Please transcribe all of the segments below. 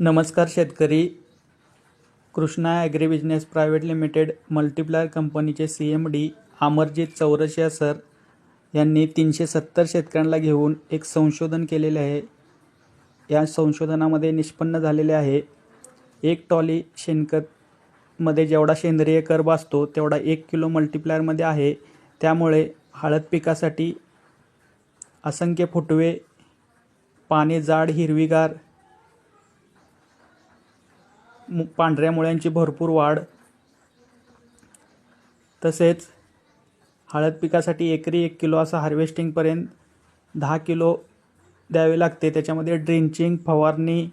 नमस्कार शेतकरी. Krishna agri business private limited multiplier कंपनीचे C M D Amarjeet Chaurasia sir यांनी तीनशे सत्तर शेतकऱ्यांना घेऊन एक संशोधन केलेले आहे. या संशोधनामध्ये निष्पन्न झालेले आहे. एक टॉली शेणखतमध्ये जेवढा सेंद्रिय कर्ब असतो तेवढा एक किलो मल्टिप्लायरमध्ये आहे. त्यामुळे हळद पिकासाठी असंख्य फुटवे पाने जाड हिरवीगार पांढऱ्या मुळ्यांची भरपूर वाढ. तसेच हळद पिकासाठी एकरी एक किलो असं हार्वेस्टिंगपर्यंत दहा किलो द्यावे लागते. त्याच्यामध्ये ड्रिंचिंग फवारणी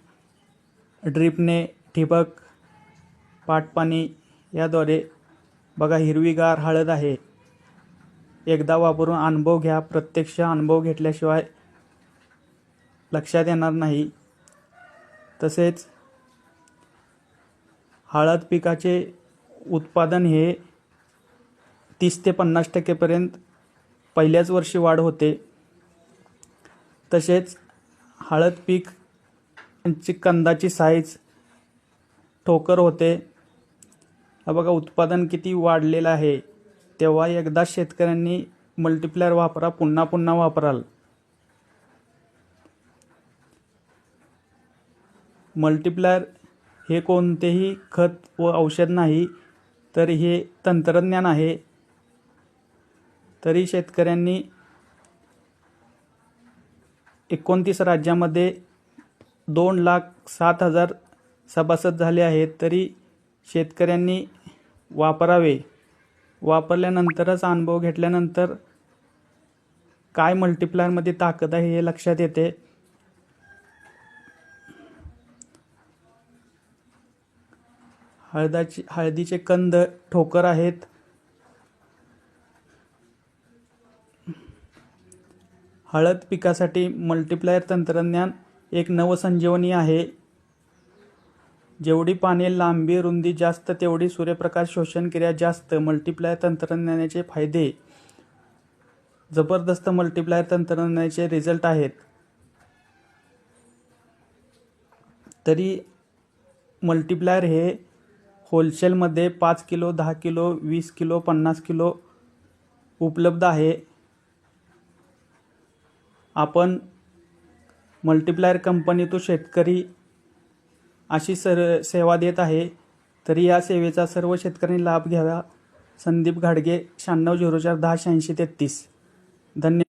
ड्रिपने ठिबक पाटपाणी याद्वारे बघा हिरवीगार हळद आहे. एकदा वापरून अनुभव घ्या. प्रत्यक्ष अनुभव घेतल्याशिवाय लक्षात येणार नाही. तसेच हळद पिकाचे उत्पादन हे तीस ते पन्नास टक्केपर्यंत पहिल्याच वर्षी वाढ होते. तसेच हळद पीक यांची कंदाची साईज ठोकर होते. हा बघा उत्पादन किती वाढलेलं आहे. तेव्हा एकदा शेतकऱ्यांनी मल्टिप्लायर वापरा पुन्हा पुन्हा वापराल. मल्टिप्लायर हे कोणतेही खत व औषध नाही तर हे तंत्रज्ञान आहे. तरी शेतकऱ्यांनी एकोणतीस राज्यामध्ये दोन लाख सात हजार सभासद झाले आहेत तरी शेतकऱ्यांनी वापरावे. वापरल्यानंतरच अनुभव घेतल्यानंतर काय मल्टिप्लायरमध्ये ताकद आहे हे लक्षात येते. हळदाची हळदीचे कंद ठोकर आहेत. हळद पिकासाठी मल्टिप्लायर तंत्रज्ञान एक नवसंजीवनी आहे. जेवढी पाने लांबी रुंदी जास्त तेवढी सूर्यप्रकाश शोषण क्रिया जास्त मल्टिप्लायर तंत्रज्ञानाचे फायदे. जबरदस्त मल्टिप्लायर तंत्रज्ञानाचे रिझल्ट आहेत. तरी मल्टिप्लायर हे होलसेलमध्ये पाच किलो दहा किलो वीस किलो पन्नास किलो उपलब्ध आहे. आपण मल्टिप्लायर कंपनीतून शेतकरी अशी सर सेवा देत आहे तरी या सेवेचा सर्व शेतकऱ्यांनी लाभ घ्यावा. संदीप घाडगे शहाण्णव झिरो चार दहा शहाऐंशी तेहत्तीस धन्य